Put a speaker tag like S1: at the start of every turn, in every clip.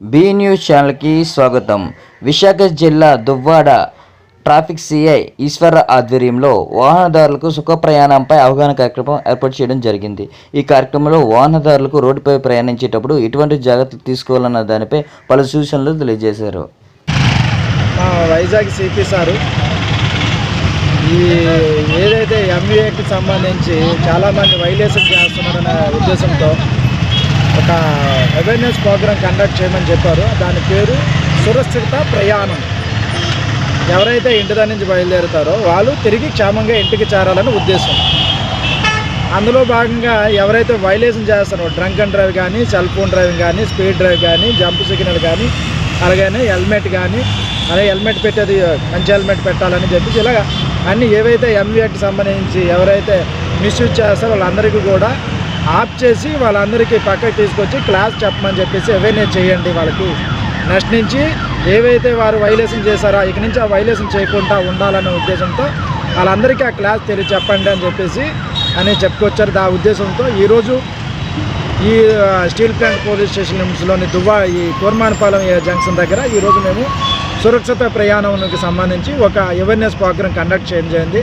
S1: B news ఛానల్కి స్వాగతం. విశాఖ జిల్లా దువ్వాడ ట్రాఫిక్ సిఐ ఈశ్వర ఆధ్వర్యంలో వాహనదారులకు సుఖ ప్రయాణంపై అవగాహన కార్యక్రమం ఏర్పాటు చేయడం జరిగింది. ఈ కార్యక్రమంలో వాహనదారులకు రోడ్డుపై ప్రయాణించేటప్పుడు ఎటువంటి జాగ్రత్తలు తీసుకోవాలన్న దానిపై పలు సూచనలు తెలియజేశారు.
S2: వైజాగ్ సిపి సారు ఈ ఏదైతే ఎంబీఏకి సంబంధించి చాలామంది వైలేషన్ చేస్తున్నారనే ఉద్దేశంతో ఒక అవేర్నెస్ ప్రోగ్రాం కండక్ట్ చేయమని చెప్పారు. దాని పేరు సురక్షిత ప్రయాణం. ఎవరైతే ఇంటి దాని నుంచి బయలుదేరుతారో వాళ్ళు తిరిగి క్షేమంగా ఇంటికి చేరాలని ఉద్దేశం. అందులో భాగంగా ఎవరైతే వైలేషన్ చేస్తారో డ్రంక్ అండ్ డ్రైవ్ కానీ సెల్ ఫోన్ డ్రైవింగ్ కానీ స్పీడ్ డ్రైవ్ కానీ జంప్ సిగ్నల్ కానీ అలాగనే హెల్మెట్ కానీ అలాగే హెల్మెట్ పెట్టేది మంచి హెల్మెట్ పెట్టాలని చెప్పేసి ఇలాగ అన్ని ఏవైతే ఎంవీఆర్కి సంబంధించి ఎవరైతే మిస్యూజ్ చేస్తారో వాళ్ళందరికీ కూడా ఆప్ చేసి వాళ్ళందరికీ పక్కకి తీసుకొచ్చి క్లాస్ చెప్పమని చెప్పేసి అవేర్నెస్ చేయండి వాళ్ళకి. నెక్స్ట్ నుంచి ఏవైతే వారు వైలేషన్ చేశారో ఇక నుంచి ఆ వైలేషన్ చేయకుండా ఉండాలనే ఉద్దేశంతో వాళ్ళందరికీ ఆ క్లాస్ తెలియ చెప్పండి అని చెప్పేసి అని చెప్పుకొచ్చారు. ఆ ఉద్దేశంతో ఈరోజు ఈ స్టీల్ ప్లాంట్ పోలీస్ స్టేషన్ లిమిట్స్లోని దువ్వా ఈ కోర్మానపాలెం జంక్షన్ దగ్గర ఈరోజు మేము సురక్షిత ప్రయాణంకి సంబంధించి ఒక అవేర్నెస్ ప్రోగ్రామ్ కండక్ట్ చేయడం. జరిగింది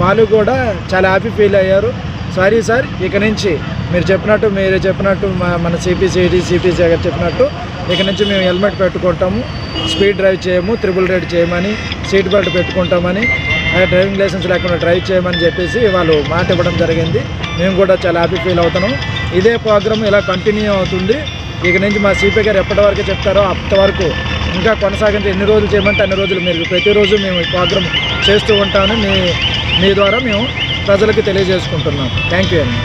S2: వాళ్ళు కూడా చాలా హ్యాపీ ఫీల్ అయ్యారు. సారీ సార్ ఇక నుంచి మీరు చెప్పినట్టు మీరు చెప్పినట్టు మన సిపిసిడి సిపిసి గారు చెప్పినట్టు ఇక నుంచి మేము హెల్మెట్ పెట్టుకుంటాము స్పీడ్ డ్రైవ్ చేయము త్రిబుల్ రైడ్ చేయమని సీట్ బెల్ట్ పెట్టుకుంటామని డ్రైవింగ్ లైసెన్స్ లేకుండా డ్రైవ్ చేయమని చెప్పేసి వాళ్ళు మాట ఇవ్వడం జరిగింది. మేము కూడా చాలా హ్యాపీ ఫీల్ అవుతున్నాం. ఇదే ప్రోగ్రామ్ ఇలా కంటిన్యూ అవుతుంది. ఇక నుంచి మా సిపి గారు ఎప్పటి వరకు చెప్తారో అప్పటి వరకు ఇంకా కొనసాగించి ఎన్ని రోజులు చేయమంటే అన్ని రోజులు మీరు ప్రతిరోజు మేము ఈ ప్రోగ్రామ్ చేస్తూ ఉంటామని మీ మీ ద్వారా మేము ప్రజలకు తెలియజేసుకుంటున్నాం. థ్యాంక్ యూ అండి.